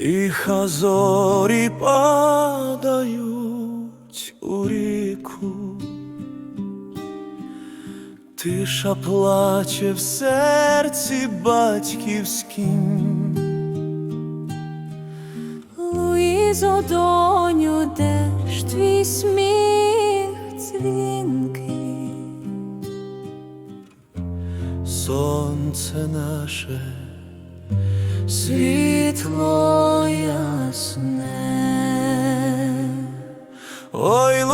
і хазорі падають у ріку. Тиша плаче в серці батьківськім. Луїзо, доню, де ж твій сміх дзвінкий? Сонце наше, світло ясне. Ой,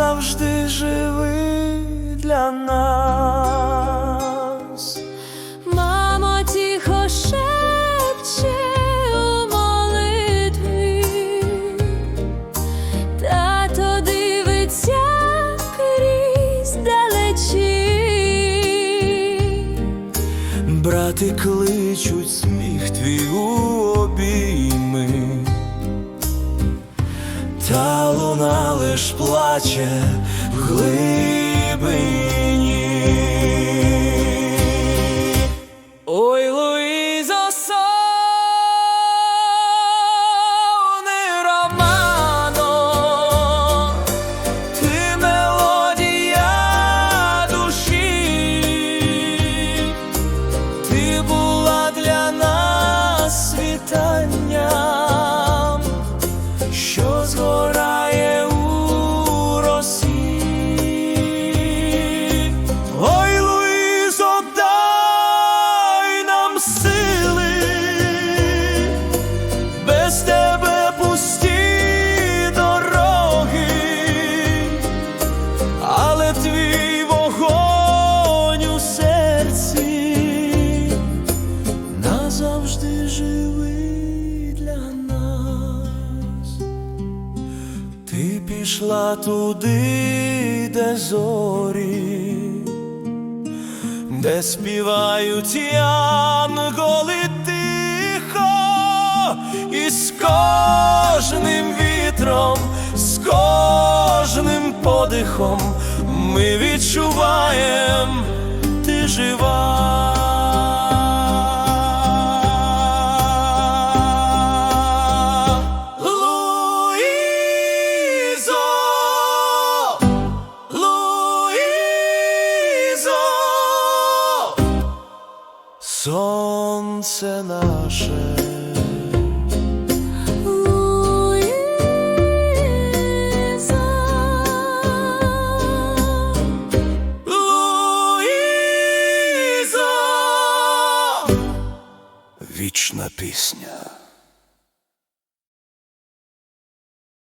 назавжди живий для нас. Мамо тихо шепче у молитві, тато дивиться крізь далечі. Брати кличуть сміх твій у обійми, та луна лиш плаче в глибині. Ой, Луїзо, соне романо, ти мелодія душі, ти була для нас світанням, пішла туди, де зорі, де співають янголи тихо, і з кожним вітром, з кожним подихом ми відчуваєм, ти жива. Сонце наше. Вічна пісня.